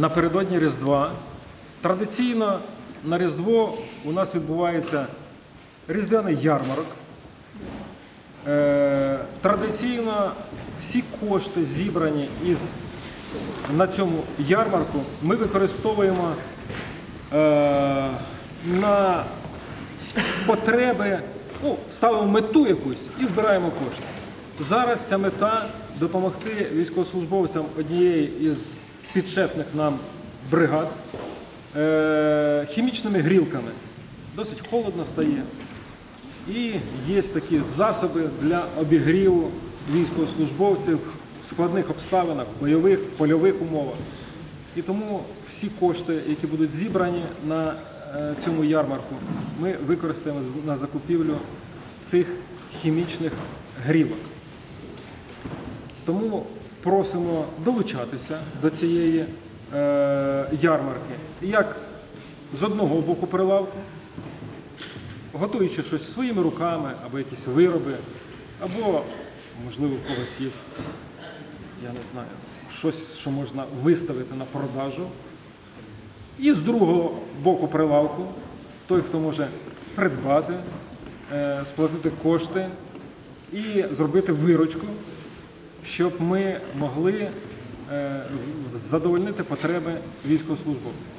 Напередодні Різдва. Традиційно на Різдво у нас відбувається різдвяний ярмарок. Е, Традиційно всі кошти, зібрані із на цьому ярмарку, ми використовуємо е, на потреби, ну, ставимо мету якусь і збираємо кошти. Зараз ця мета допомогти військовослужбовцям однієї із підшефних нам бригад е, хімічними грілками. Досить холодно стає. І є такі засоби для обігріву військовослужбовців в складних обставинах, бойових, польових умовах. І тому всі кошти, які будуть зібрані на е, цьому ярмарку, ми використаємо на закупівлю цих хімічних грілок. Тому просимо долучатися до цієї е, ярмарки як з одного боку прилавку, готуючи щось своїми руками або якісь вироби, або, можливо, у когось є, я не знаю, щось, що можна виставити на продажу. І з другого боку прилавку той, хто може придбати, е, сплатити кошти і зробити виручку, щоб ми могли е, задовольнити потреби військовослужбовців.